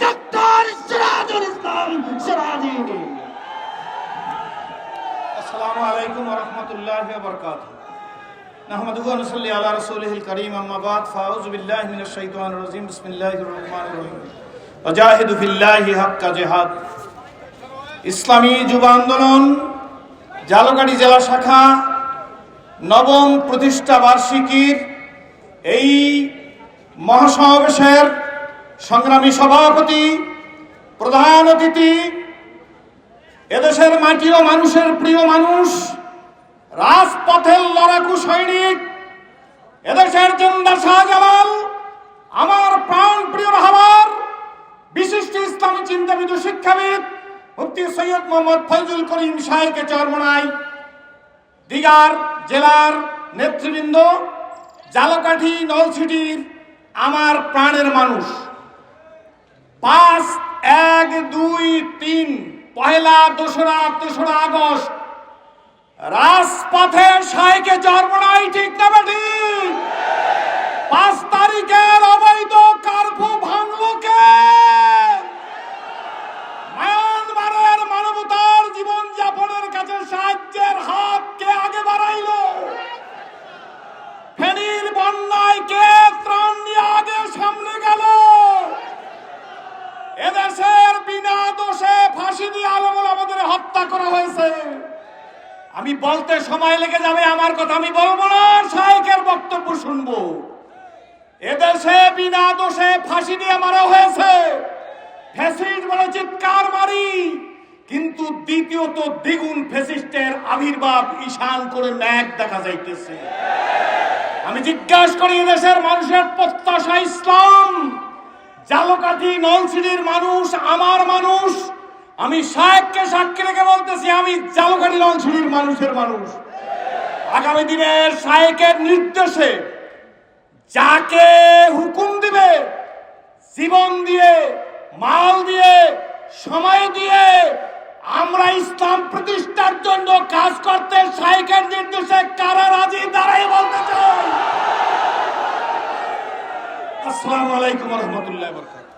Doctor Sirajul Islam সিরাজি। আসসালামু আলাইকুম ওয়া রাহমাতুল্লাহি ওয়া বারাকাতুহু। নাহমাদুহু ওয়া নুসাল্লি আলা রাসূলিহিল কারীম, আম্মা বাদ। ফাউযু বিল্লাহি মিনাশ শাইতানির রাজীম। বিসমিল্লাহির ফিল্লাহি হাক্কা জিহাদ। ইসলামী যুব আন্দোলন জালকাটি জেলা শাখা, নবম প্রতিষ্ঠা বার্ষিকীর এই মহাসমাবেশের সংগ্রামী সভাপতি, প্রধান অতিথি, এদেশের মাটি ও মানুষের প্রিয় মানুষ, রাজপথের লড়াকু সৈনিক, এদেশের জিন্দা শাহজালাল, আমার প্রাণ প্রিয় রাহবার বিশিষ্ট ইসলামী চিন্তাবিদ ও শিক্ষাবিদ, মুফতি সৈয়দ মোহাম্মদ ফজল করিম সাহেবকে চরমনাই, দিগার জেলার নেতৃবৃন্দ, জালকাঠি, নলছিটির আমার প্রাণের মানুষ। পাঁচ, এক, দুই, তিন, পহেলা দোসরা, তেসরা আগস্ট। রাজপথে সাইকে জন্ম নাই, ঠিক না বেঠি পাঁচ তারিখের অবৈধ কার্ফু ভাঙলো কে? মায়ানমারের মানবতার জীবন যাপনের কাছে সাহায্যের হাত কে আগে বাড়াইল? ফেনীর বন্যায় কে হত্যা করা হয়েছে। আমি বলতে সময় লেগে যাবে, আমার কথা আমি বলব না বক্তব্য শুনব। এদেশে বিনা দোষে ফাঁসি দিয়ে মারা হয়েছে। ফ্যাসিস্ট বলে চিৎকার মারি, কিন্তু দ্বিতীয়ত দ্বিগুণ ফ্যাসিস্টের আবির্ভাব ঈশান করে ন্যাক দেখা যাইতেছে। আমি জিজ্ঞাসা করি দেশের মানুষের প্রত্যাশা ইসলাম? জালকাঠি নলছিটির মানুষ, আমার মানুষ আমি সাহেবকে সাক্ষী রেখে বলতেছি, আমি জালকাঠি নলছিটির মানুষের মানুষ। আগামী দিনের সাহেবের নির্দেশে যাকে হুকুম দিবে, জীবন দিয়ে, মাল দিয়ে, সময় দিয়ে, আমরা ইসলাম প্রতিষ্ঠার জন্য কাজ করতে সাহেবের নির্দেশে কারা রাজি দাঁড়াই বলতে চাই? আসসালামু আলাইকুম রহমতুল্লাহ বরকাত